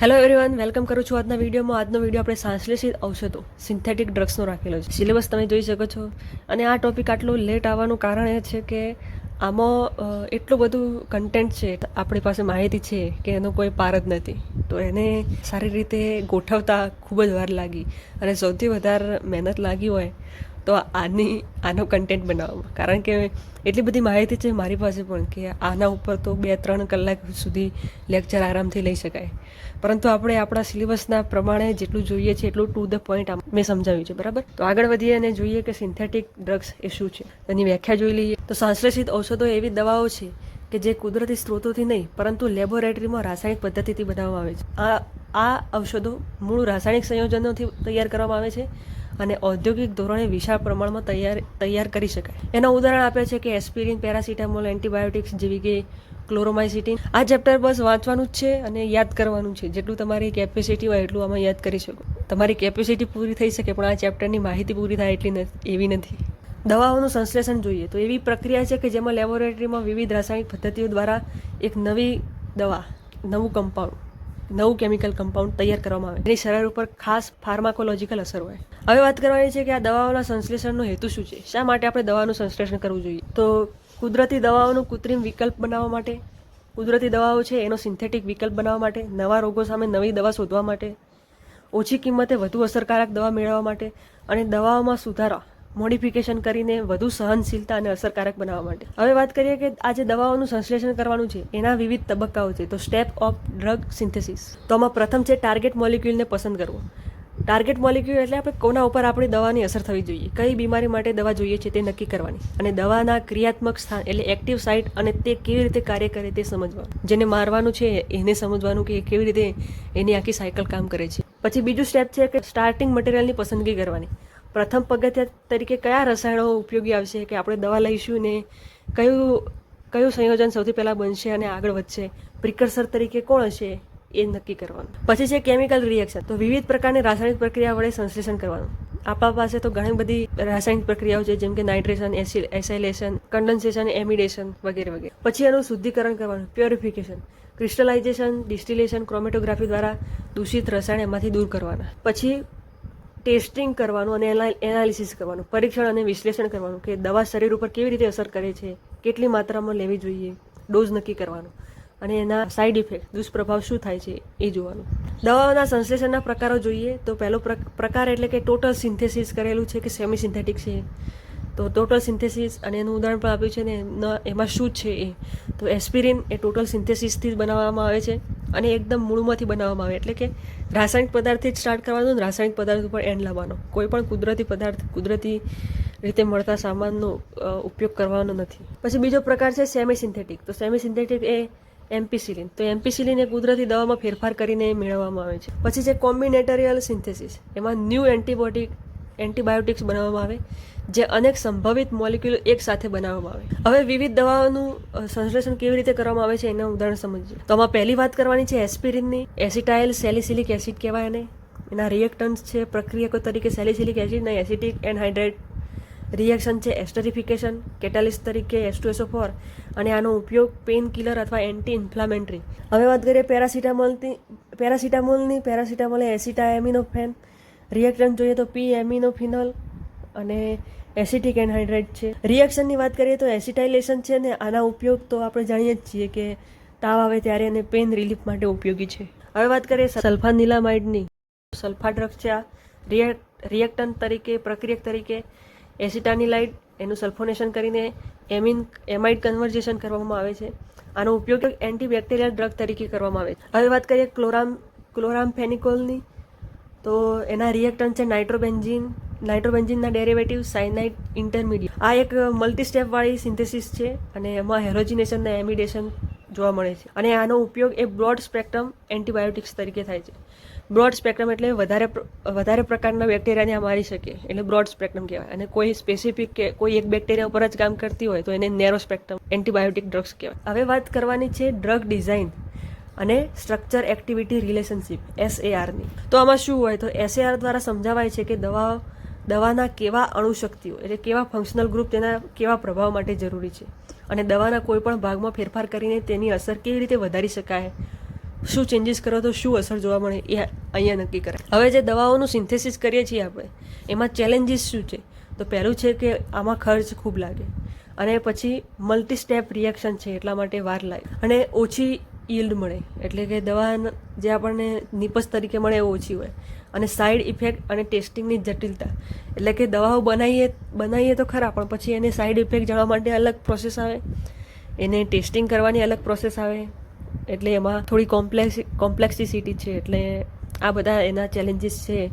Hello everyone welcome કરું છું આજના વિડીયોમાં. આજનો વીડિયો આપણે સાંશ્લેષિત ઔષધો સિન્થેટિક ડ્રગ્સનો રાખેલો છે. સિલેબસ તમે જોઈ શકો છો. અને આ ટોપિક આટલો લેટ આવવાનું કારણ એ છે કે આમાં એટલું બધું કન્ટેન્ટ છે, આપણી પાસે માહિતી છે કે એનો કોઈ પાર જ નથી. તો એને સારી રીતે ગોઠવતા ખૂબ જ વાર લાગી. અને સૌથી વધારે મહેનત લાગી હોય તો આની, આનો કન્ટેન્ટ બનાવવામાં. કારણ કે એટલી બધી માહિતી છે મારી પાસે પણ કે આના ઉપર તો બે, ત્રણ કલાક સુધી લેક્ચર આરામથી લઈ શકાય. પરંતુ આપણે આપણા સિલેબસના પ્રમાણે જેટલું જોઈએ છે એટલું ટુ ધ પોઈન્ટ મેં સમજાવ્યું છે, બરાબર? તો આગળ વધીએ અને જોઈએ કે સિન્થેટિક ડ્રગ્સ એ શું છે. એની વ્યાખ્યા જોઈ લઈએ. તો સંશ્લેષિત ઔષધો એવી દવાઓ છે કે જે કુદરતી સ્ત્રોતોથી નહીં, પરંતુ લેબોરેટરીમાં રાસાયણિક પદ્ધતિથી બનાવવામાં આવે છે. આ આ ઔષધો મૂળ રાસાયણિક સંયોજનોથી તૈયાર કરવામાં આવે છે. અને ઔદ્યોગિક ધોરણે વિશાળ પ્રમાણમાં તૈયાર તૈયાર કરી શકાય. એના ઉદાહરણ આપે છે કે એસ્પિરિન, પેરાસિટામોલ, એન્ટીબાયોટિક્સ જેવી કે ક્લોરોમાઇસિટીન, આ ચેપ્ટર બસ વાંચવાનું જ છે અને યાદ કરવાનું છે. જેટલું તમારી કેપેસિટી હોય એટલું આમાં યાદ કરી શકો. તમારી કેપેસિટી પૂરી થઈ શકે, પણ આ ચેપ્ટરની માહિતી પૂરી થાય એટલી એવી નથી. દવાઓનું સંશ્લેષણ જોઈએ. તો એવી પ્રક્રિયા છે કે જેમાં લેબોરેટરીમાં વિવિધ રાસાયણિક પદ્ધતિઓ દ્વારા એક નવી દવા, નવું કમ્પાઉન્ડ નવું કેમિકલ કમ્પાઉન્ડ તૈયાર કરવામાં આવે. એની શરીર ઉપર ખાસ ફાર્માકોલોજીકલ અસર હોય. હવે વાત કરવાની છે કે આ દવાઓના સંશ્લેષણનો હેતુ શું છે? શા માટે આપણે દવાનું સંશ્લેષણ કરવું જોઈએ? તો કુદરતી દવાઓનું કૃત્રિમ વિકલ્પ બનાવવા માટે, કુદરતી દવાઓ છે એનો સિન્થેટિક વિકલ્પ બનાવવા માટે, નવા રોગો સામે નવી દવા શોધવા માટે, ઓછી કિંમતે વધુ અસરકારક દવા મેળવવા માટે અને દવાઓમાં સુધારા મોડિફિકેશન કરીને વધુ સહનશીલતા અને અસરકારક બનાવવા માટે. હવે વાત કરીએ કે આ જે દવાઓનું સંશ્લેષણ કરવાનું છે, એના વિવિધ તબક્કાઓ છે. તો સ્ટેપ ઓફ ડ્રગ સિન્થેસિસ. તો આમાં પ્રથમ છે ટાર્ગેટ મોલિક્યુલને પસંદ કરવો. ટાર્ગેટ મોલિક્યુલ એટલે આપણે કોના ઉપર આપણી દવાની અસર થવી જોઈએ, કઈ બીમારી માટે દવા જોઈએ છે તે નક્કી કરવાની. અને દવાના ક્રિયાત્મક સ્થાન એટલે એક્ટિવ સાઇટ અને તે કેવી રીતે કાર્ય કરે તે સમજવાનું. જેને મારવાનું છે, એને સમજવાનું કે કેવી રીતે એની આખી સાયકલ કામ કરે છે. પછી બીજું સ્ટેપ છે કે સ્ટાર્ટિંગ મટીરિયલની પસંદગી કરવાની. પ્રથમ પગથિયા તરીકે કયા રસાયણો ઉપયોગી આવશે કે આપણે દવા લઈશું ને કયું કયું સંયોજન સૌથી પહેલાં બનશે અને આગળ વધશે? પ્રિકર્સર તરીકે કોણ હશે? એ નક્કી કરવાનું. પછી છે કેમિકલ રિએક્શન. તો વિવિધ પ્રકારની રાસાયણિક પ્રક્રિયા વડે સંશ્લેષણ કરવાનું. આપણા પાસે તો ઘણી બધી રાસાયણિક પ્રક્રિયાઓ છે, જેમ કે nitration, acid, acylation, condensation, amidation વગેરે વગેરે. પછી એનું શુદ્ધિકરણ કરવાનું, પ્યોરિફિકેશન. ક્રિસ્ટલાઇઝેશન, ડિસ્ટિલેશન, ક્રોમેટોગ્રાફી દ્વારા દૂષિત રસાયણ એમાંથી દૂર કરવાના. પછી ટેસ્ટિંગ કરવાનું અને એનાલિસિસ કરવાનું, પરીક્ષણ અને વિશ્લેષણ કરવાનું કે દવા શરીર ઉપર કેવી રીતે અસર કરે છે, કેટલી માત્રામાં લેવી જોઈએ, ડોઝ નક્કી કરવાનો અને એના સાઇડ ઇફેક્ટ દુષ્પ્રભાવ શું થાય છે એ જોવાનું. દવાઓના સંશ્લેષણના પ્રકારો જોઈએ તો પહેલો પ્ર- પ્રકાર એટલે કે ટોટલ સિન્થેસિસ કરેલું છે કે સેમી સિન્થેટિક છે. તો ટોટલ સિન્થેસિસ અને એનું ઉદાહરણ પણ આપ્યું છે ને એમાં શું છે એ? તો એસ્પિરિન એ ટોટલ સિન્થેસિસથી જ બનાવવામાં આવે છે અને એકદમ મૂળમાંથી બનાવવામાં આવે. એટલે કે રાસાયણિક પદાર્થથી જ સ્ટાર્ટ કરવાનું અને રાસાયણિક પદાર્થ ઉપર એન્ડ લાવવાનો. કોઈ પણ કુદરતી પદાર્થ, કુદરતી રીતે મળતા સામાનનો ઉપયોગ કરવાનો નથી. પછી બીજો પ્રકાર છે સેમી સિન્થેટિક તો સેમી સિન્થેટિક એ એમ્પિસિલિન તો એમ્પિસિલિન એ કુદરતી દવામાં ફેરફાર કરીને મેળવવામાં આવે છે. પછી છે કોમ્બિનેટરિયલ સિન્થેસિસ એમાં ન્યૂ એન્ટીબોટિક એન્ટીબાયોટિક્સ બનાવવામાં આવે, જે અનેક સંભવિત મોલિક્યુલ એકસાથે બનાવવામાં આવે. હવે વિવિધ દવાઓનું સંશ્લેષણ કેવી રીતે કરવામાં આવે છે એના ઉદાહરણ સમજીએ. તો આમાં પહેલી વાત કરવાની છે એસ્પિરિનની. એસિટાઇલ સેલિસિલિક એસિડ કહેવાય એને. એના રિએક્ટન્સ છે પ્રક્રિયકો તરીકે સેલિસિલિક એસિડ અને એસિટિક એન્હાઇડ્રેટ. રિએક્શન છે એસ્ટરિફિકેશન, કેટાલિસ્ટ તરીકે એસ ફોર અને આનો ઉપયોગ પેઇન કિલર અથવા એન્ટી ઇન્ફ્લામેન્ટરી. હવે વાત કરીએ પેરાસિટામોલની પેરાસિટામોલની. પેરાસિટામોલ એસિટાએમિનોફેન રિએક્ટન્ટ જોઈએ તો પી એમિનોફિનોલ અને એસિટિક એનહાઇડ્રેટ છે. રિએક્શનની વાત કરીએ તો એસિટાઇલેશન છે ને આના ઉપયોગ તો આપણે જાણીએ જ છીએ કે તાવ આવે ત્યારે એને પેઇન રિલીફ માટે ઉપયોગી છે. હવે વાત કરીએ સલ્ફાનિલામાઇડની સલ્ફા ડ્રગ છે આ. રિએક્ટ રિએક્ટન્ટ તરીકે, પ્રક્રિયક તરીકે એસિટાનિલાઇડ એનું સલ્ફોનેશન કરીને એમિન એમાઇડ કન્વર્જેશન કરવામાં આવે છે. આનો ઉપયોગ એન્ટીબેક્ટેરિયલ ડ્રગ તરીકે કરવામાં આવે છે. હવે વાત કરીએ ક્લોરામ ક્લોરામ ફેનિકોલની તો એના રિએક્ટન છે નાઇટ્રોબેન્ઝિન નાઇટ્રોબેન્ઝિનના ડેરિવેટિવ સાયનાઇટ ઇન્ટરમીડિયેટ આ એક મલ્ટી સ્ટેપવાળી સિન્થેસિસ છે અને એમાં હેરોજિનેશન અને એમિડેશન જોવા મળે છે. અને આનો ઉપયોગ એ બ્રોડ સ્પેક્ટ્રમ એન્ટીબાયોટિક્સ તરીકે થાય છે. બ્રોડ સ્પેક્ટ્રમ એટલે વધારે વધારે પ્રકારના બેક્ટેરિયાને આ મારી શકે. એટલે બ્રોડ સ્પેક્ટ્રમ કહેવાય. અને કોઈ સ્પેસિફિક કે, કોઈ એક બેક્ટેરિયા ઉપર જ કામ કરતી હોય તો એને નેરો સ્પેક્ટ્રમ એન્ટીબાયોટિક ડ્રગ્સ કહેવાય. હવે વાત કરવાની છે ડ્રગ ડિઝાઇન અને સ્ટ્રક્ચર એક્ટિવિટી રિલેશનશિપ એસએઆરની તો આમાં શું હોય? તો એસએઆર દ્વારા સમજાવાય છે કે દવા, દવાના કેવા અણુશક્તિઓ, એટલે કેવા ફંક્શનલ ગ્રુપ તેના કેવા પ્રભાવ માટે જરૂરી છે? અને દવાના કોઈ પણ ભાગમાં ફેરફાર કરીને તેની અસર કેવી રીતે વધારી શકાય? શું ચેન્જીસ કરો તો શું અસર જોવા મળે? એ અહીંયા નક્કી કરે હવે જે દવાઓનું સિન્થેસિસ કરીએ છીએ આપણે, એમાં ચેલેન્જીસ શું છે? તો પહેલું છે કે આમાં ખર્ચ ખૂબ લાગે. અને પછી મલ્ટી સ્ટેપ રિએક્શન છે, એટલા માટે વાર લાગે. અને ઓછી યીલ્ડ મળે. એટલે કે દવા જે આપણને નિપજ તરીકે મળે એ ઓછી હોય. અને સાઈડ ઇફેક્ટ અને ટેસ્ટિંગની જટિલતા. એટલે કે દવાઓ બનાવીએ બનાવીએ તો ખરા, પણ પછી એને સાઈડ ઇફેક્ટ જાણવા માટે અલગ પ્રોસેસ આવે. એને ટેસ્ટિંગ કરવાની અલગ પ્રોસેસ આવે. એટલે એમાં થોડી કોમ્પ્લેક્સ કોમ્પ્લેક્સિસિટી છે. એટલે આ બધા એના ચેલેન્જીસ છે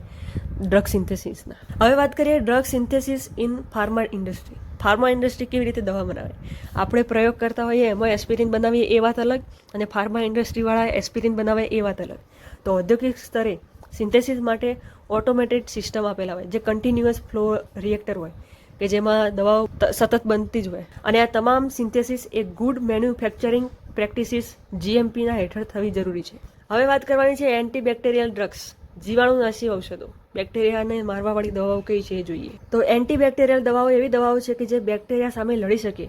ડ્રગ સિન્થેસિસના હવે વાત કરીએ drug synthesis in pharma industry pharma industry કેવી રીતે દવા બનાવે? આપણે પ્રયોગ કરતા હોઈએ, એમાં એસ્પિરિન બનાવીએ એ વાત અલગ અને ફાર્મા ઇન્ડસ્ટ્રીવાળા એસ્પિરિન બનાવે એ વાત અલગ. તો ઔદ્યોગિક સ્તરે સિન્થેસિસ માટે ઓટોમેટેડ સિસ્ટમ આપેલા હોય, જે કન્ટિન્યુઅસ ફ્લો રિએક્ટર હોય, કે જેમાં દવાઓ સતત બનતી જ હોય. અને આ તમામ સિન્થેસિસ એ ગુડ મેન્યુફેક્ચરિંગ પ્રેક્ટિસિસ જીએમપીના હેઠળ થવી જરૂરી છે. હવે વાત કરવાની છે એન્ટીબેક્ટેરિયલ ડ્રગ્સ. જીવાણુનાશી ઔષધો. બેક્ટેરિયાને મારવાવાળી દવાઓ કઈ છે એ જોઈએ. તો એન્ટીબેક્ટેરિયલ દવાઓ એવી દવાઓ છે કે જે બેક્ટેરિયા સામે લડી શકે,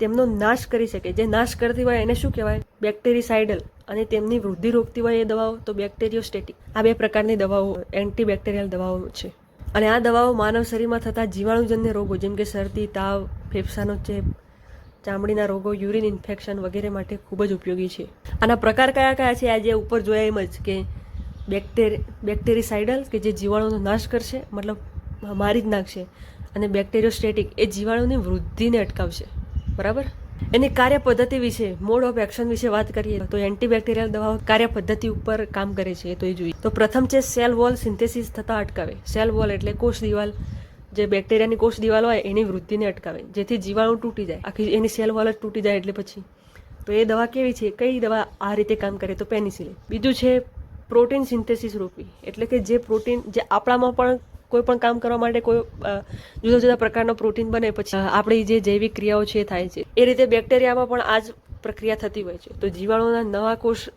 તેમનો નાશ કરી શકે. જે નાશ કરતી હોય એને શું કહેવાય? બેક્ટેરિસાઇડલ. અને તેમની વૃદ્ધિ રોકતી હોય એ દવાઓ, તો બેક્ટેરિયોસ્ટેટિક. આ બે પ્રકારની દવાઓ એન્ટીબેક્ટેરિયલ દવાઓ છે. અને આ દવાઓ માનવ શરીરમાં થતા જીવાણુજન્ય રોગો, જેમ કે શરદી, તાવ, ફેફસાનો ચેપ, ચામડીના રોગો, યુરિન ઇન્ફેક્શન વગેરે માટે ખૂબ જ ઉપયોગી છે. આના પ્રકાર કયા કયા છે? આજે ઉપર જોયા એમ જ કે બેક્ટેરી, બેક્ટેરિસાઇડલ કે જે જીવાણુનો નાશ કરશે, મતલબ મારી જ નાખશે અને બેક્ટેરિયોસ્ટેટિક એ જીવાણુની વૃદ્ધિને અટકાવશે. બરાબર? એની કાર્ય પદ્ધતિ વિશે, મોડ ઓફ એક્શન વિશે વાત કરીએ તો એન્ટીબેક્ટેરિયલ દવાઓ કાર્ય પદ્ધતિ ઉપર કામ કરે છે તો એ જોઈએ. તો પ્રથમ છે સેલ વોલ સિન્થેસિસ થતાં અટકાવે. સેલ વોલ એટલે કોષ દિવાલ. જે બેક્ટેરિયાની કોષ દિવાલ હોય, એની વૃદ્ધિને અટકાવે. જેથી જીવાણુ તૂટી જાય. આખી એની સેલ વોલ જ તૂટી જાય એટલે પછી. તો એ દવા કેવી છે? કઈ દવા આ રીતે કામ કરે? તો પેનિસિલિન. બીજું છે પ્રોટીન સિન્થેસિસ રૂપી. એટલે કે જે પ્રોટીન, જે આપણામાં પણ કોઈ પણ કામ કરવા માટે કોઈ જુદા જુદા પ્રકારનો પ્રોટીન બને પછી આપણી જે જૈવિક ક્રિયાઓ છે થાય છે. એ રીતે બેક્ટેરિયામાં પણ આ જ પ્રક્રિયા થતી હોય છે. તો જીવાણુના નવા કોષ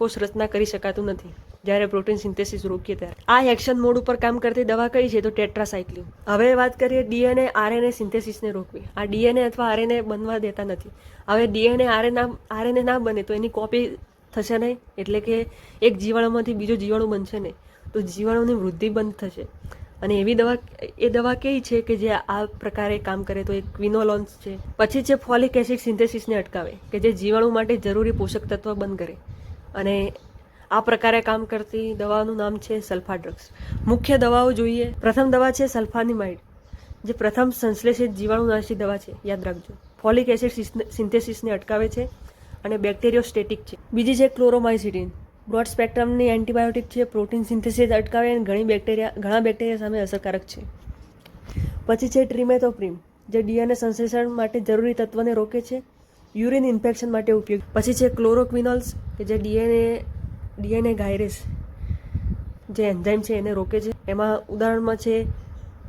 કોષ રચના કરી શકાતું નથી. જ્યારે પ્રોટીન સિન્થેસિસ રોકીએ ત્યારે. આ એક્શન મોડ ઉપર કામ કરતી દવા કઈ છે? તો ટેટ્રાસાઇક્લિન હવે વાત કરીએ ડીએનએ, આરએનએ સિન્થેસિસને રોકવી. આ ડીએનએ અથવા આરએનએ બનવા દેતા નથી. હવે ડીએનએ આરએનએ આરએનએ ના બને તો એની કોપી થશે નહીં? એટલે કે એક જીવાણુમાંથી બીજો જીવાણુ બનશે નહીં. તો જીવાણુની વૃદ્ધિ બંધ થશે. અને એવી દવા, એ દવા કેવી છે કે જે આ પ્રકારે કામ કરે? તો એક ક્વિનોલોન્સ છે. પછી છે ફોલિક એસિડ સિન્થેસિસને અટકાવે, કે જે જીવાણુ માટે જરૂરી પોષક તત્વ બંધ કરે. અને આ પ્રકારે કામ કરતી દવાનું નામ છે સલ્ફા ડ્રગ્સ. મુખ્ય દવાઓ જોઈએ. પ્રથમ દવા છે સલ્ફાનિમાઇડ, જે પ્રથમ સંશ્લેષિત જીવાણુનાશી દવા છે. યાદ રાખજો. ફોલિક એસિડ સિન્થેસિસને અટકાવે છે. અને બેક્ટેરિયોસ્ટેટિક છે. બીજી છે ક્લોરોમાઇસિટીન. બ્રોડ સ્પેક્ટ્રમની એન્ટીબાયોટિક છે, પ્રોટીન સિન્થેસિસ અટકાવે અને ઘણી બેક્ટેરિયા ઘણા બેક્ટેરિયા સામે અસરકારક છે. પછી છે ટ્રીમેથોપ્રિમ, જે ડીએનએ સંશ્લેષણ માટે જરૂરી તત્વને રોકે છે, યુરિન ઇન્ફેક્શન માટે ઉપયોગ. પછી છે ક્લોરોક્વિનોલ્સ, કે જે ડીએનએ ડીએનએ ગાયરેસ જે એન્ઝાઇમ છે એને રોકે છે. એમાં ઉદાહરણમાં છે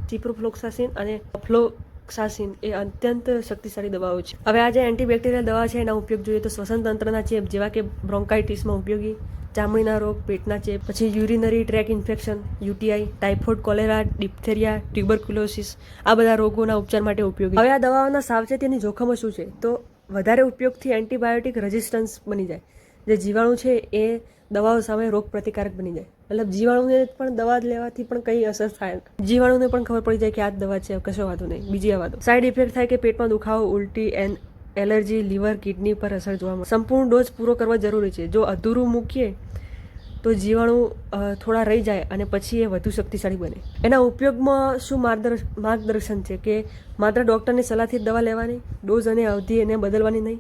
ચિપ્રોફ્લોક્સાસિન અને ફ્લોક્સાસિન એ અત્યંત શક્તિશાળી દવાઓ છે. હવે આ જે એન્ટીબેક્ટેરિયલ દવા છે, એના ઉપયોગ જોઈએ તો શ્વસન તંત્રના ચેપ, જેવા કે બ્રોન્કાઇટિસમાં ઉપયોગી, ચામડીના રોગ, પેટના ચેપ, પછી urinary tract infection, UTI, typhoid cholera, diphtheria, tuberculosis, આ બધા રોગોના ઉપચાર માટે ઉપયોગી. હવે આ દવાઓના સાવચેતીની જોખમો શું છે? તો વધારે ઉપયોગથી એન્ટીબાયોટિક રેઝિસ્ટન્સ બની જાય. જે જીવાણુ છે એ દવાઓ સામે રોગ પ્રતિકારક બની જાય. મતલબ જીવાણુને પણ દવા લેવાથી પણ કંઈ અસર થાય. જીવાણુને પણ ખબર પડી જાય કે આ જ દવા છે, કશો વાંધો નહીં. બીજી આ વાતો. સાઈડ ઇફેક્ટ થાય કે પેટમાં દુખાવો, ઉલટી, એન, એલર્જી, લીવર, કિડની પર અસર જોવા મળે. સંપૂર્ણ ડોઝ પૂરો કરવા જરૂરી છે. જો અધૂરું મૂકીએ, તો જીવાણુ થોડા રહી જાય અને પછી એ વધુ શક્તિશાળી બને. એના ઉપયોગમાં શું માર્ગદર્શ, માર્ગદર્શન છે કે માત્ર ડૉક્ટરની સલાહથી દવા લેવાની, ડોઝ અને અવધિ એને બદલવાની નહીં?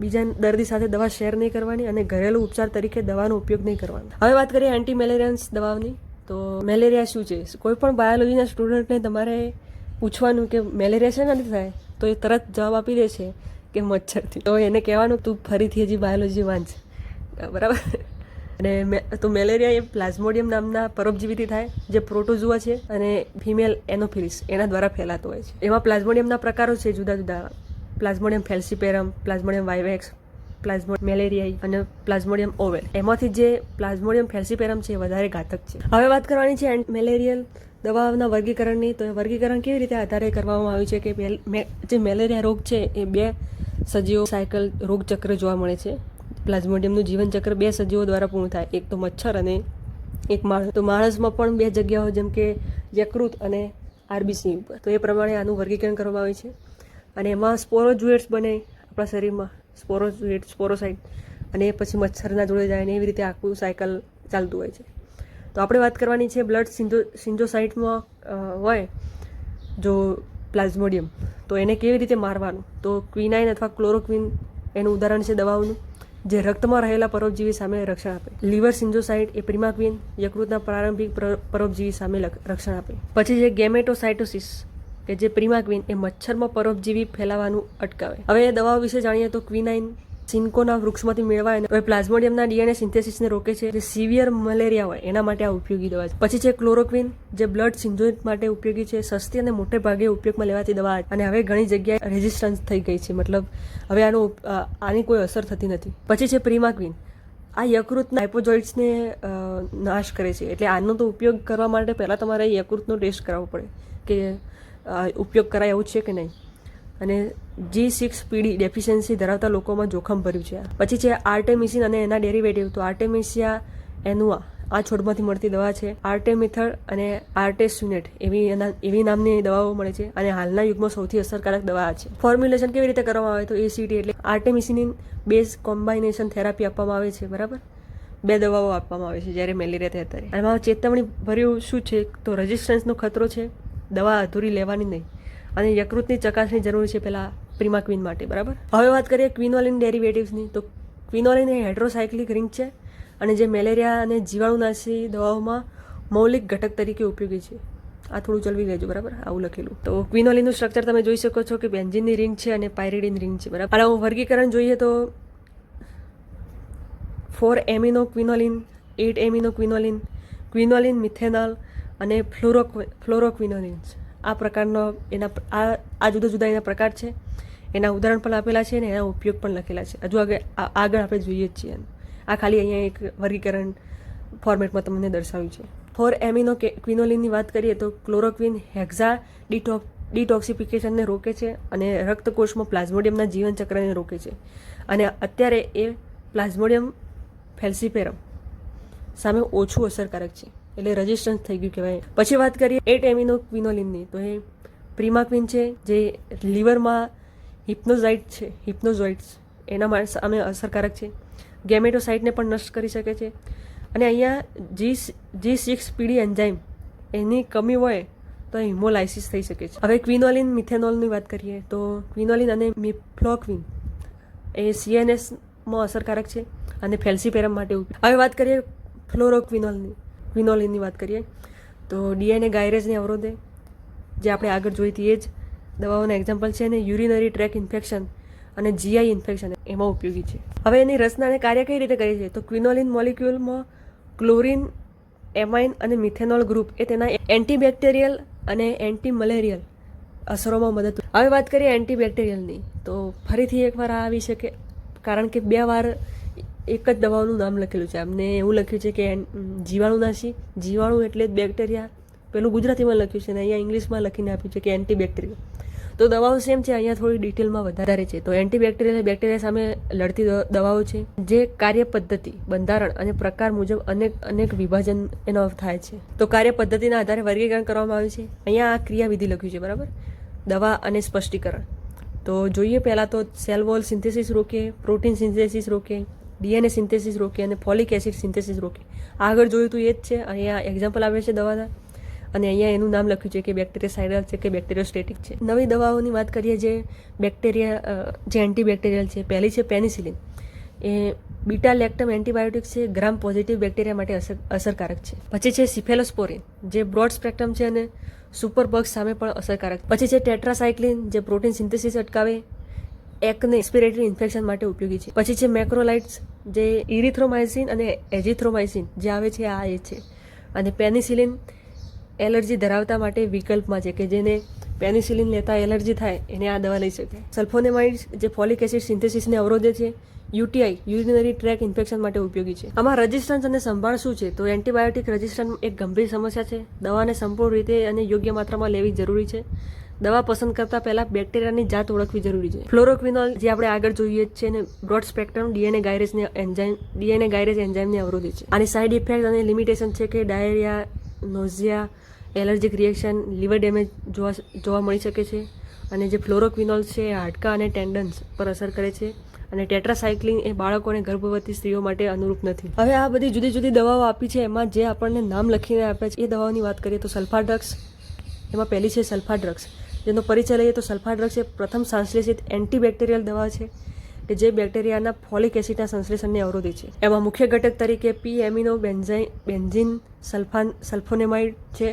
બીજા દર્દી સાથે દવા શેર નહીં કરવાની અને ઘરેલું ઉપચાર તરીકે દવાનો ઉપયોગ નહીં કરવાનો. હવે વાત કરીએ એન્ટી મેલેરિયન્સ દવાઓની, તો મેલેરિયા શું છે? કોઈ પણ બાયોલોજીના સ્ટુડન્ટને તમારે પૂછવાનું કે મેલેરિયા છે નથી થાય? તો એ તરત જવાબ આપી દે છે કે મચ્છરથી. તો એને કહેવાનું તું ફરીથી હજી બાયોલોજી વાંચ બરાબર? અને તો મેલેરિયા એ પ્લાઝ્મોડિયમ નામના પરોપજીવીથી થાય, જે પ્રોટોઝુઆ છે અને ફિમેલ એનોફિલિસ એના દ્વારા ફેલાતો હોય છે. એમાં પ્લાઝ્મોડિયમના પ્રકારો છે જુદા જુદા. પ્લાઝ્મોડિયમ ફેલ્સીપેરમ, પ્લાઝ્મોડિયમ વાઇવેક્સ પ્લાઝ્મો મેલેરિયાઈ અને પ્લાઝ્મોડિયમ ઓવેલ. એમાંથી જે પ્લાઝ્મોડિયમ ફેલ્સીપેરમ છે એ વધારે ઘાતક છે. હવે વાત કરવાની છે એન્ડ મેલેરિયલ દવાઓના વર્ગીકરણની. તો એ વર્ગીકરણ કેવી રીતે આધારે કરવામાં આવ્યું છે કે જે મેલેરિયા રોગ છે એ બે સજીવો સાયકલ રોગચક્ર જોવા મળે છે. પ્લાઝ્મોડિયમનું જીવનચક્ર બે સજીવો દ્વારા પૂર્ણ થાય. એક તો મચ્છર અને એક માણસ. તો માણસમાં પણ બે જગ્યાઓ જેમ કે યકૃત અને આરબીસી ઉપર. તો એ પ્રમાણે આનું વર્ગીકરણ કરવામાં આવે છે. અને એમાં સ્પોરોજુએટ્સ બને આપણા શરીરમાં સ્પોરોજુએટ સ્પોરોસાઇટ અને પછી મચ્છરના જોડે જાય ને એવી રીતે આખું સાયકલ ચાલતું હોય છે. તો આપણે વાત કરવાની છે બ્લડ સિન્જો સિન્જોસાઇટમાં હોય જો પ્લાઝ્મોડિયમ, તો એને કેવી રીતે મારવાનું? તો ક્વિનાઇન અથવા ક્લોરોક્વિન એનું ઉદાહરણ છે દવાઓનું, જે રક્તમાં રહેલા પરોપજીવી સામે રક્ષણ આપે. લીવર સિન્જોસાઇટ એ પ્રિમાક્વિન યકૃતના પ્રારંભિક પ્ર- પરોપજીવી સામે રક્ષણ આપે. પછી છે ગેમેટોસાઇટોસિસ કે જે પ્રિમાક્વિન એ મચ્છરમાં પરોપજીવી ફેલાવાનું અટકાવે. હવે એ દવાઓ વિશે જાણીએ તો ક્વિનાઇન સિન્કોના વૃક્ષમાંથી મેળવાય હવે પ્લાઝ્મોડિયમના ડીએનએ સિન્થેસિસને રોકે છે જે સિવિયર મલેરિયા હોય, એના માટે આ ઉપયોગી દવા છે. પછી છે ક્લોરોક્વિન, જે બ્લડ સિન્જોઇટ માટે ઉપયોગી છે. સસ્તી અને મોટે ભાગે ઉપયોગમાં લેવાતી દવા અને હવે ઘણી જગ્યાએ રેઝિસ્ટન્સ થઈ ગઈ છે. મતલબ હવે આનો આની કોઈ અસર થતી નથી. પછી છે પ્રિમાક્વિન આ યકૃતના હાઇપોજોઇટ્સને નાશ કરે છે. એટલે આનો તો ઉપયોગ કરવા માટે પહેલાં તમારે યકૃતનો ટેસ્ટ કરાવવો પડે. કે ઉપયોગ કરાય એવું છે કે નહીં? અને જી સિક્સ પીડી ડેફિશિયન્સી ધરાવતા લોકોમાં જોખમ ભર્યું છે. પછી છે આર્ટેમિસિન અને એના ડેરિવેટિવ તો આર્ટેમિસિયા એનુઆ આ છોડમાંથી મળતી દવા છે. આર્ટેમિથળ અને આર્ટેસ્યુનેટ એવી એના, એવી નામની દવાઓ મળે છે અને હાલના યુગમાં સૌથી અસરકારક દવા છે. ફોર્મ્યુલેશન કેવી રીતે કરવામાં આવે? તો એસીટી એટલે આર્ટેમિસિનિન બેઝ કોમ્બાઇનેશન થેરાપી આપવામાં આવે છે, બરાબર? બે દવાઓ આપવામાં આવે છે, જ્યારે મેલેરિયા થાય ત્યારે એમાં ચેતવણી ભર્યું શું છે? તો રેઝિસ્ટન્સનો ખતરો છે. દવા અધૂરી લેવાની નહીં. અને યકૃતની ચકાસણી જરૂરી છે પહેલાં પ્રિમાક્વિન માટે, બરાબર? હવે વાત કરીએ ક્વિનોલિન ડેરિવેટિવ્સની. તો ક્વિનોલિન એ હાઇડ્રોસાયક્લિક રિંગ છે અને જે મેલેરિયા અને જીવાણુનાશી દવાઓમાં મૌલિક ઘટક તરીકે ઉપયોગી છે. આ થોડું ચલવી લેજો, બરાબર? આવું લખેલું. તો ક્વિનોલિનનું સ્ટ્રક્ચર તમે જોઈ શકો છો કે બેન્ઝિનની રિંગ છે અને પાયરેડિન રિંગ છે, બરાબર? અને વર્ગીકરણ જોઈએ તો four amino quinoline eight amino quinoline quinoline methanol અને ફ્લોરોક ફ્લોરોક્વિનોલિન્સ. આ પ્રકારનો એના આ આ જુદા જુદા એના પ્રકાર છે. એના ઉદાહરણ પણ આપેલા છે અને એના ઉપયોગ પણ લખેલા છે. હજુ આગળ આગળ આપણે જોઈએ જ છીએ આ ખાલી અહીંયા એક વર્ગીકરણ ફોર્મેટમાં તમને દર્શાવ્યું છે. ફોર એમિનો કે ક્વિનોલિનની વાત કરીએ તો ક્લોરોક્વિન હેક્ઝા ડિટોક ડિટોક્સિફિકેશનને રોકે છે અને રક્તકોષમાં પ્લાઝ્મોડિયમના જીવનચક્રને રોકે છે. અને અત્યારે એ પ્લાઝ્મોડિયમ ફેલ્સિપેરમ સામે ઓછું અસરકારક છે. એટલે રજિસ્ટન્સ થઈ ગયું કહેવાય. પછી વાત કરીએ એટ એમિનો ક્વિનોલિનની તો એ પ્રિમાક્વિન છે, જે લીવરમાં હિપ્નોઝાઇટ છે હિપ્નોઝોઇટ્સ એના માટે સામે અસરકારક છે. ગેમેટોસાઇટને પણ નષ્ટ કરી શકે છે. અને અહીંયા જી જી સિક્સ પીડી એન્ઝાઇમ એની કમી હોય તો હિમોલાઇસિસ થઈ શકે છે. હવે ક્વિનોલિન મિથેનોલની વાત કરીએ તો ક્વિનોલિન અને મિફ્લોક્વિન એ સીએનએસમાં અસરકારક છે અને ફેલ્સીપેરમ માટે હવે વાત કરીએ ફ્લોરોક્વિનોલની ક્વિનોલિનની વાત કરીએ, તો ડીએનએ ગાયરેજને અવરોધે, જે આપણે આગળ જોઈ હતી એ જ દવાઓના એક્ઝામ્પલ છે અને યુરિનરી ટ્રેક ઇન્ફેક્શન અને જીઆઈ ઇન્ફેક્શન એમાં ઉપયોગી છે. હવે એની રચના અને કાર્ય કઈ રીતે કરે છે? તો ક્વિનોલિન મોલિક્યુલમાં ક્લોરિન એમાઇન અને મિથેનોલ ગ્રુપ એ તેના એન્ટીબેક્ટેરિયલ અને એન્ટી મલેરિયલ અસરોમાં મદદ હવે વાત કરીએ એન્ટીબેક્ટેરિયલની તો ફરીથી એકવાર આ આવી શકે, કારણ કે બે વાર એક જ દવાઓનું નામ લખેલું છે. એમને એવું લખ્યું છે કે જીવાણુનાશી જીવાણુ એટલે બેક્ટેરિયા. પેલું ગુજરાતીમાં લખ્યું છે ને અહીંયા ઇંગ્લિશમાં લખીને આપ્યું છે કે એન્ટીબેક્ટેરિયલ તો દવાઓ સેમ છે, અહીંયા થોડી ડિટેલમાં વધારે છે. તો એન્ટીબેક્ટેરિયલ બેક્ટેરિયા સામે લડતી દવાઓ છે. જે કાર્ય પદ્ધતિ બંધારણ અને પ્રકાર મુજબ અનેક અનેક વિભાજન એનો થાય છે. તો કાર્ય પદ્ધતિના આધારે વર્ગીકરણ કરવામાં આવ્યું છે. અહીંયા આ ક્રિયાવિધિ લખ્યું છે, બરાબર? દવા અને સ્પષ્ટીકરણ. તો જોઈએ પહેલાં તો સેલ વોલ સિન્થેસિસ રોકે પ્રોટીન સિન્થેસિસ રોકે ડીએનએ સિન્થેસિસ રોકે અને ફોલિક એસિડ સિન્થેસિસ રોકે. આગળ જોયું તો એ જ છે, અહીંયા એક્ઝામ્પલ આવે છે દવાના. અને અહીંયા એનું નામ લખ્યું છે કે બેક્ટેરિયાસાઇડલ છે કે બેક્ટેરિયોસ્ટેટિક છે. નવી દવાઓની વાત કરીએ જે બેક્ટેરિયા જે એન્ટીબેક્ટેરિયલ છે, પહેલી છે પેનિસિલિન એ બીટા લેક્ટમ એન્ટીબાયોટિક છે ગ્રામ પોઝિટિવ બેક્ટેરિયા માટે અસર, અસરકારક છે. પછી છે સિફેલોસ્પોરિન જે બ્રોડ સ્પેક્ટ્રમ છે અને સુપર બગ્સ સામે પણ અસરકારક. પછી છે ટેટ્રાસાયક્લિન જે પ્રોટીન સિન્થેસિસ અટકાવે એકને રેસ્પિરેટરી ઇન્ફેક્શન માટે ઉપયોગી છે. પછી છે મેક્રોલાઇટ્સ જે ઇરિથ્રોમાઇસિન અને એજિથ્રોમાઇસિન જે આવે છે, આ એ છે. અને પેનિસિલિન એલર્જી ધરાવતા માટે વિકલ્પમાં છે કે જેને પેનિસિલિન લેતા એલર્જી થાય, એને આ દવા લઈ શકે સલ્ફોનેમાઇડ્સ જે ફોલિક એસિડ સિન્થેસિસને અવરોધે છે, યુટીઆઈ યુરિનરી ટ્રેક ઇન્ફેક્શન માટે ઉપયોગી છે. આમાં રજિસ્ટન્સ અને સંભાળ શું છે? તો એન્ટીબાયોટિક રજિસ્ટન્સ એક ગંભીર સમસ્યા છે. દવાને સંપૂર્ણ રીતે અને યોગ્ય માત્રામાં લેવી જરૂરી છે. દવા પસંદ કરતા પહેલા બેક્ટેરિયાની જાત ઓળખવી જરૂરી છે. ફ્લોરોક્વિનોલ જે આપણે આગળ જોઈએ છે ને, બ્રોડ સ્પેક્ટ્રમ ડીએનએ ગાયરેસને એન્ઝાઇમ, ડીએનએ ગાયરેસ એન્ઝાઇમને અવરોધે છે. આની સાઇડ ઇફેક્ટ અને લિમિટેશન છે કે diarrhoea, nausea, allergic reaction, liver damage જોવા જોવા મળી શકે છે. અને જે ફ્લોરોક્વિનોલ છે એ હાડકા અને ટેન્ડન્સ પર અસર કરે છે અને ટેટ્રાસાયક્લિન એ બાળકો અને ગર્ભવતી સ્ત્રીઓ માટે અનુરૂપ નથી. હવે આ બધી જુદી જુદી દવાઓ આપી છે, એમાં જે આપણને નામ લખીને આપે છે, એ દવાઓની વાત કરીએ તો સલ્ફા ડ્રગ્સ, એમાં પહેલી છે સલ્ફા ડ્રગ્સ. જેનો પરિચય લઈએ તો સલ્ફા ડ્રગ્સ એ પ્રથમ સંશ્લેષિત એન્ટીબેક્ટેરિયલ દવા છે, કે જે બેક્ટેરિયાના ફોલિક એસિડના સંશ્લેષણને અવરોધે છે. એમાં મુખ્ય ઘટક તરીકે P amino benzene benzene sulphan sulphonamide છે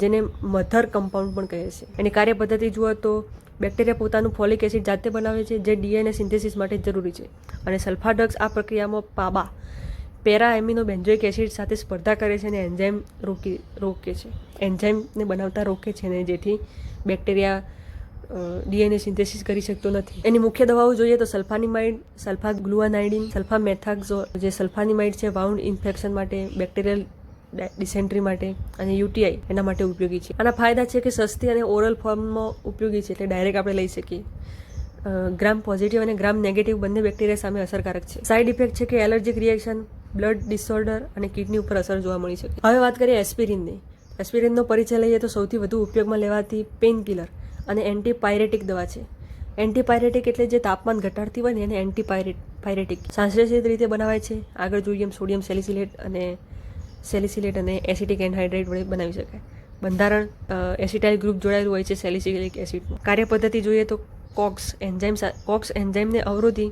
જેને મધર કમ્પાઉન્ડ પણ કહે છે. એની કાર્ય પદ્ધતિ જુઓ તો બેક્ટેરિયા પોતાનું ફોલિક એસિડ જાતે બનાવે છે, જે ડીએનએ સિન્થેસિસ માટે જરૂરી છે. અને સલ્ફા ડ્રગ્સ આ પ્રક્રિયામાં PABA para amino benzoic acid સાથે સ્પર્ધા કરે છે અને એન્ઝાઇમ રોકી, રોકે છે. એન્ઝાઇમને બનાવતા રોકે છે ને જેથી બેક્ટેરિયા ડીએનએ સિન્થેસિસ કરી શકતો નથી. એની મુખ્ય દવાઓ જોઈએ તો સલ્ફાનિમાઇડ સલ્ફા ગ્લુઆનાઇડિન, સલ્ફા મેથાક્ઝો, જે સલ્ફાનિમાઇડ છે, વાઉન્ડ ઇન્ફેક્શન માટે, બેક્ટેરિયલ ડિસેન્ટ્રી માટે અને યુટીઆઈ એના માટે ઉપયોગી છે. આના ફાયદા છે કે સસ્તી અને ઓરલ ફોર્મમાં ઉપયોગી છે એટલે ડાયરેક્ટ આપણે લઈ શકીએ. ગ્રામ પોઝિટિવ અને ગ્રામ નેગેટિવ બંને બેક્ટેરિયા સામે અસરકારક છે. સાઇડ ઇફેક્ટ છે કે એલર્જીક રિએક્શન બ્લડ ડિસઓર્ડર અને કિડની ઉપર અસર જોવા મળી શકે. હવે વાત કરીએ એસ્પિરિનની. એસ્પિરિનનો પરિચય લઈએ તો સૌથી વધુ ઉપયોગમાં લેવાતી પેઇન કિલર અને એન્ટીપાયરેટિક દવા છે. એન્ટીપાયરેટિક એટલે જે તાપમાન ઘટાડતી હોય ને એને એન્ટીપાયરેટ પાયરેટિક સંશ્લેષિત રીતે બનાવાય છે. આગળ જોઈએ એમ સોડિયમ સેલિસિલેટ અને સેલિસિલેટ અને એસિટિક એન્હાઇડ્રેટ વડે બનાવી શકાય. બંધારણ એસિટાઇલ ગ્રુપ જોડાયેલું હોય છે સેલિસિલિક એસિડનું કાર્યપદ્ધતિ જોઈએ તો કોક્સ એન્ઝાઇમ કોક્સ એન્ઝાઇમને અવરોધી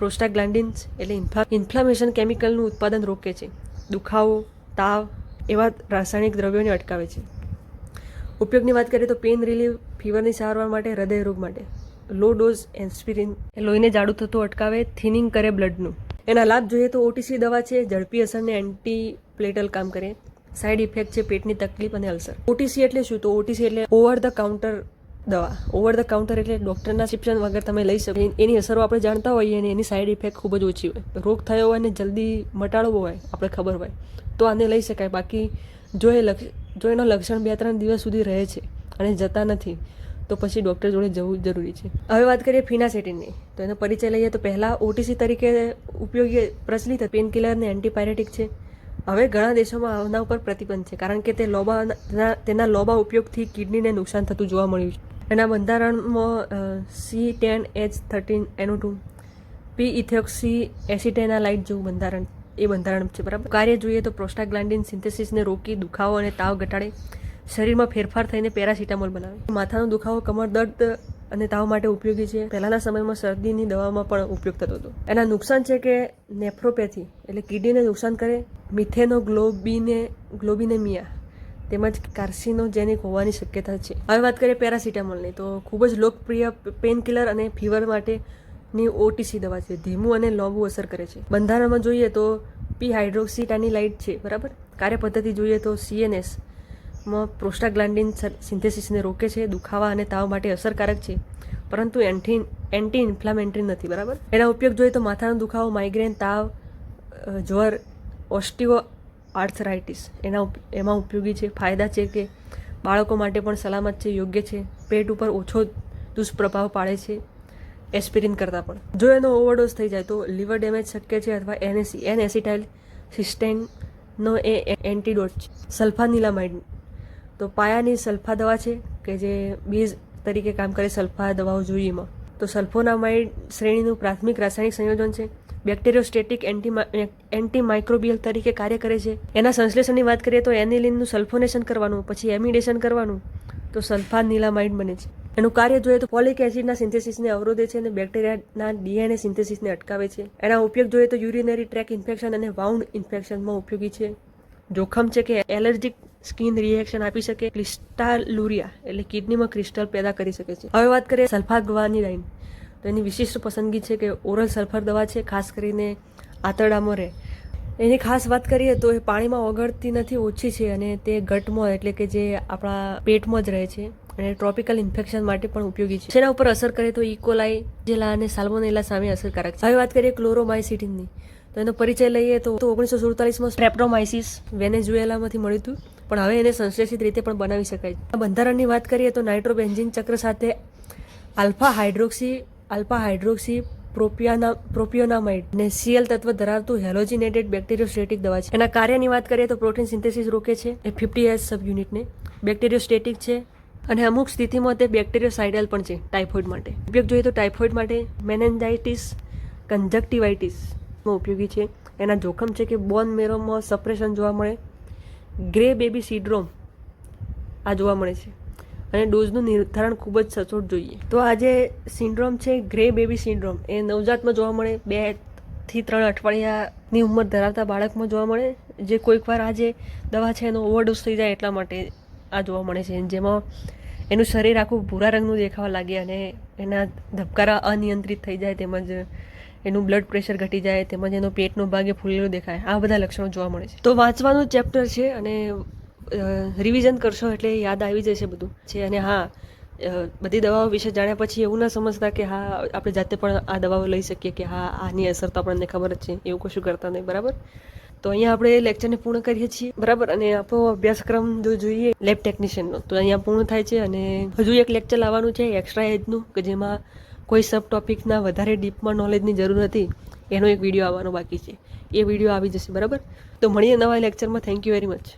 પ્રોસ્ટાગ્લાન્ડિન્સ એટલે ઇન્ફ્લા ઇન્ફ્લામેશન કેમિકલનું ઉત્પાદન રોકે છે. દુખાવો, તાવ એવા રાસાયણિક દ્રવ્યોને અટકાવે છે. ઉપયોગની વાત કરીએ તો પેઇન રિલીફ, ફીવરની સારવાર માટે હૃદયરોગ માટે. લો ડોઝ એન્સ્પિરિન લોહીને જાડું થતું અટકાવે, થિનિંગ કરે બ્લડનું. એના લાભ જોઈએ તો ઓટીસી દવા છે, ઝડપી અસરને એન્ટી પ્લેટલ કામ કરે. સાઇડ ઇફેક્ટ છે પેટની તકલીફ અને અલ્સર. ઓટીસી એટલે શું? તો ઓટીસી એટલે ઓવર ધ કાઉન્ટર દવા. ઓવર ધ કાઉન્ટર એટલે ડૉક્ટરના શિક્ષણ વગર તમે લઈ શકો. એની અસરો આપણે જાણતા હોઈએ અને એની સાઇડ ઇફેક્ટ ખૂબ જ ઓછી હોય. રોગ થયો હોય અને જલ્દી મટાડવો હોય, આપણે ખબર હોય. તો આને લઈ શકાય. બાકી જો એ જો એનો લક્ષણ બે ત્રણ દિવસ સુધી રહે છે અને જતા નથી, તો પછી ડૉક્ટર જોડે જવું જરૂરી છે. હવે વાત કરીએ ફિનાસેટિનની તો એનો પરિચય લઈએ તો પહેલાં ઓટીસી તરીકે ઉપયોગી પ્રચલિત પેનકિલર અને એન્ટીપાયરેટિક છે. હવે ઘણા દેશોમાં આના ઉપર પ્રતિબંધ છે. કારણ કે તે લોબા તેના લોબા ઉપયોગથી કિડનીને નુકસાન થતું જોવા મળ્યું છે. એના બંધારણમાં સી ટેન એચ થર્ટીન એનું ટુ પી ઇથોક્સી એસિટેનાલાઇટ જેવું બંધારણ, એ બંધારણ છે, બરાબર? કાર્ય જોઈએ તો પ્રોસ્ટાગ્લાન્ડિન સિન્થેસિસને રોકી, દુખાવો અને તાવ ઘટાડે, શરીરમાં ફેરફાર થઈને પેરાસિટામોલ બનાવે. માથાનો દુખાવો, કમર દર્દ અને તાવ માટે ઉપયોગી છે. પહેલાંના સમયમાં શરદીની દવામાં પણ ઉપયોગ થતો હતો. એના નુકસાન છે કે નેફ્રોપેથી, એટલે કિડનીને નુકસાન કરે મિથેનો ગ્લોબીને ગ્લોબિનેમિયા. તેમજ કાર્સિનોજેનિક હોવાની શક્યતા છે. હવે વાત કરીએ પેરાસિટામોલની, તો ખૂબ જ લોકપ્રિય પેનકિલર અને ફીવર માટેની ઓટીસી દવા છે. ધીમું અને લાંબુ અસર કરે છે. બંધારણમાં જોઈએ તો પી હાઇડ્રોક્સીટાનીલાઇટ છે, બરાબર? કાર્ય પદ્ધતિ જોઈએ તો સીએનએસમાં પ્રોસ્ટાગ્લાન્ડિન સિન્થેસિસને રોકે છે, દુખાવા અને તાવ માટે અસરકારક છે. પરંતુ એન્ટી એન્ટી ઇન્ફ્લામેન્ટરી નથી, બરાબર? એના ઉપયોગ જોઈએ તો માથાનો દુખાવો માઇગ્રેન તાવ જ્વર ઓસ્ટિયો આર્થરાઇટિસ. એના એમાં ઉપયોગી છે, ફાયદા છે કે બાળકો માટે પણ સલામત છે, યોગ્ય છે. પેટ ઉપર ઓછો દુષ્પ્રભાવ પાડે છે, એસ્પિરિન કરતાં પણ. જો એનો ઓવરડોઝ થઈ જાય તો લીવર ડેમેજ શક્ય છે અથવા એનએસી એન એસિટાઇલ સિસ્ટેનનો એ એન્ટીડોટ છે. સલ્ફાનિલામાઇડ. તો પાયાની સલ્ફા દવા છે કે જે બેઝ તરીકે કામ કરે સલ્ફા દવાઓ જોઈએમાં તો સલ્ફોનામાઇડ શ્રેણીનું પ્રાથમિક રાસાયણિક સંયોજન છે. બેક્ટેરિયોસ્ટેટિક એન્ટી એન્ટી માઇક્રોબિયલ તરીકે કાર્ય કરે છે. એના સંશ્લેષણની વાત કરીએ તો એનિલિનનું સલ્ફોનેશન કરવાનું, પછી એમિડેશન કરવાનું, તો સલ્ફા નીલામાઇડ બને છે. એનું કાર્ય જોઈએ તો પોલિક એસિડના સિન્થેસિસને અવરોધે છે અને બેક્ટેરિયાના ડીએનએ સિન્થેસિસને અટકાવે છે. એના ઉપયોગ જોઈએ તો યુરિનરી ટ્રેક ઇન્ફેક્શન અને વાઉન્ડ ઇન્ફેક્શનમાં ઉપયોગી છે. જોખમ છે કે એલર્જીક સ્કિન રિએક્શન આપી શકે ક્રિસ્ટાલુરિયા એટલે કિડનીમાં ક્રિસ્ટલ પેદા કરી શકે છે. હવે વાત કરીએ સલ્ફાગ્વાનિડાઇન તો એની વિશિષ્ટ પસંદગી છે કે ઓરલ સલ્ફર દવા છે, ખાસ કરીને આંતરડામાં રહે. એની ખાસ વાત કરીએ તો એ પાણીમાં ઓગળતી નથી, ઓછી છે અને તે ગટમાં એટલે કે જે આપણા પેટમાં જ રહે છે અને ટ્રોપિકલ ઇન્ફેક્શન માટે પણ ઉપયોગી છે. જેના ઉપર અસર કરે તો ઇકોલાઈ જેલા અને સાલ્મોનેલા સામે અસરકારક છે. હવે વાત કરીએ ક્લોરોમાઇસિટીનની. તો એનો પરિચય લઈએ તો ઓગણીસો સુડતાલીસમાં સ્ટ્રેપ્ટોમાઇસિસ વેનેઝુએલામાંથી મળ્યું હતું, પણ હવે એને સંશ્લેષિત રીતે પણ બનાવી શકાય છે. બંધારણની વાત કરીએ તો નાઇટ્રોબેન્ઝિન ચક્ર સાથે alpha hydroxy alpha hydroxy propiona propionamide ને સીએલ તત્વ ધરાવતું હેલોજિનેટેડ બેક્ટેરિયોસ્ટેટિક દવા છે. એના કાર્યની વાત કરીએ તો પ્રોટીન સિન્થેસિસ રોકે છે, એ ફિફ્ટી એસ સબ યુનિટને બેક્ટેરિયોસ્ટેટિક છે અને અમુક સ્થિતિમાં તે બેક્ટેરિયોસાઇડલ પણ છે, ટાઇફોઇડ માટે. ઉપયોગ જોઈએ તો ટાઇફોઇડ માટે મેનેન્જાઇટિસ કન્જક્ટિવાઇટિસમાં ઉપયોગી છે. એના જોખમ છે કે બોન મેરોમાં સપ્રેશન જોવા મળે, ગ્રે બેબી સિડ્રોમ આ જોવા મળે છે. અને ડોઝનું નિર્ધારણ ખૂબ જ સચોટ જોઈએ. તો આ જે સિન્ડ્રોમ છે, ગ્રે બેબી સિન્ડ્રોમ. એ નવજાતમાં જોવા મળે, બેથી ત્રણ અઠવાડિયાની ઉંમર ધરાવતા બાળકમાં જોવા મળે. જે કોઈક વાર આ જે દવા છે, એનો ઓવરડોઝ થઈ જાય એટલા માટે આ જોવા મળે છે. જેમાં એનું શરીર આખું ભૂરા રંગનું દેખાવા લાગે અને એના ધબકારા અનિયંત્રિત થઈ જાય તેમજ એનું બ્લડ પ્રેશર ઘટી જાય તેમજ એનો પેટનો ભાગે ફૂલેલો દેખાય. આ બધા લક્ષણો જોવા મળે છે. તો વાંચવાનું ચેપ્ટર છે અને રિવિઝન કરશો એટલે યાદ આવી જશે બધું. છે અને હા બધી દવાઓ વિશે જાણ્યા પછી એવું ના સમજતા કે હા, આપણે જાતે પણ આ દવાઓ લઈ શકીએ કે હા, આની અસર તો આપણને ખબર જ છે, એવું કશું કરતા નહીં, બરાબર? તો અહીંયા આપણે લેક્ચરને પૂર્ણ કરીએ છીએ, બરાબર? અને આપણો અભ્યાસક્રમ જો જોઈએ લેબ ટેકનિશિયનનો તો અહીંયા પૂર્ણ થાય છે અને હજુ એક લેક્ચર લાવવાનું છે એક્સ્ટ્રા એજનું કે જેમાં કોઈ સબ ટોપિકના વધારે ડીપમાં નોલેજની જરૂર હતી એનો એક વીડિયો આવવાનો બાકી છે. એ વીડિયો આવી જશે, બરાબર? તો મળીએ નવા લેક્ચરમાં થેન્ક યુ વેરી મચ